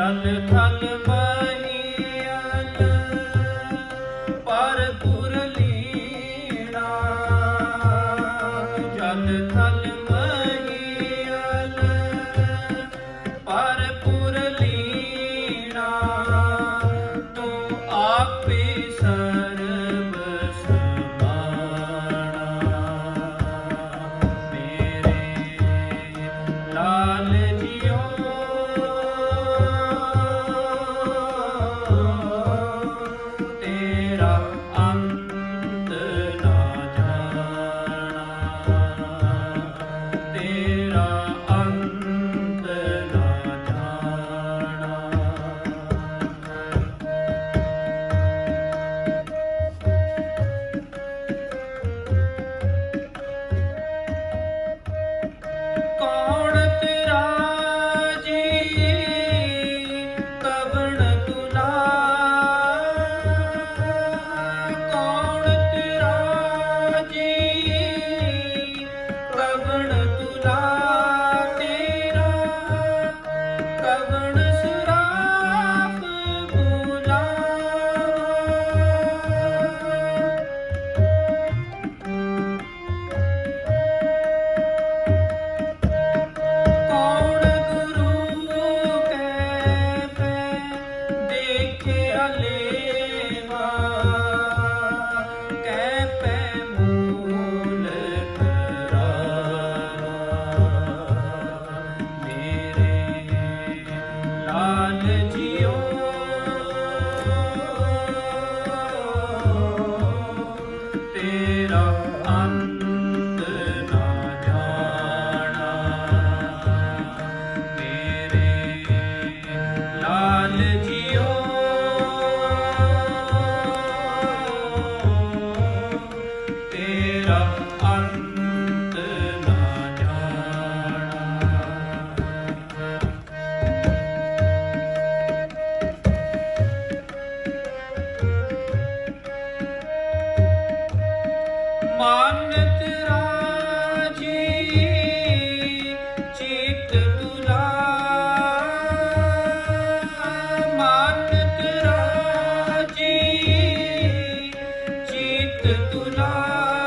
ਜਨ ਥਨ ਬਹੀਨ ਪਰ ਪੁਰ ਲੀਣਾ। ਜਨ ਥਨ ਬਹੀਨ ਪਰ ਪੁਰ ਤੂੰ ਆਪੇ ਸਰ ਤੁਲਾ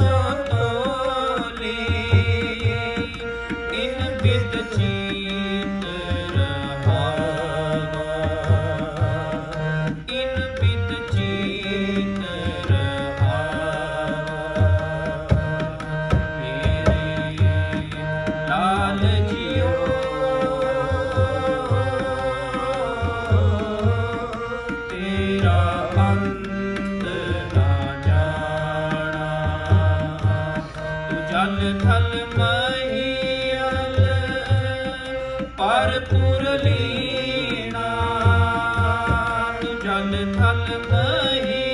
সকলে ਜਨ ਥਲ ਨਹੀਂ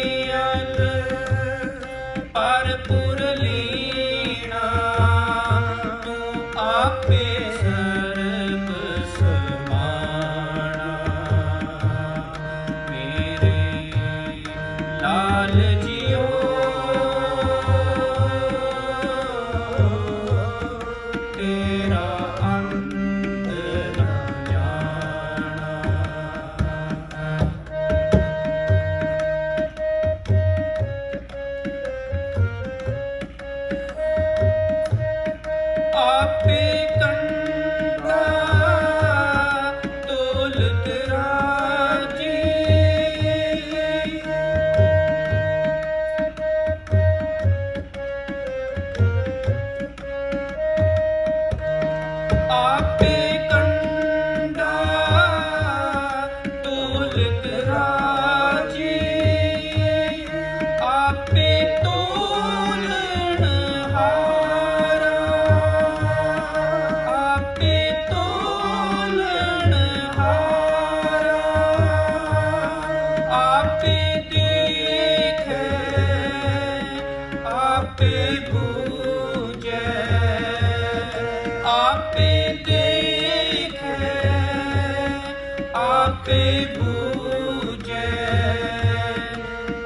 ਆਪੇ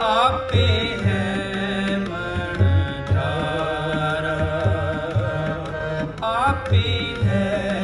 ਆਪੇ ਹੈ ਮਨ ਧਾਰਾ। ਆਪੇ ਹੈ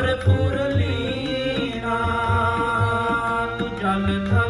ਭਰਪੂਰ ਲੀਨਾ ਤੂੰ ਜਲ ਥਲ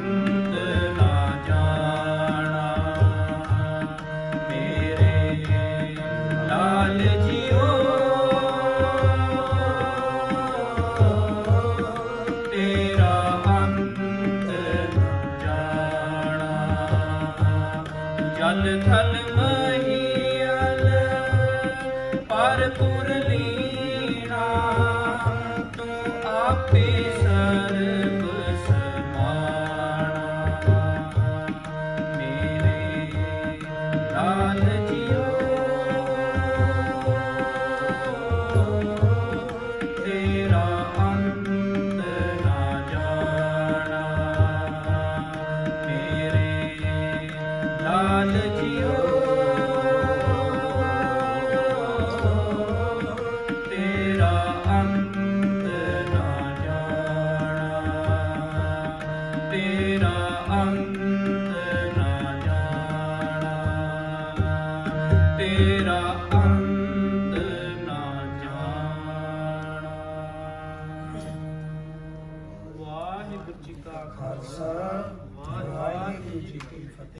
ਤਨ ਧਨ ਮੈਂ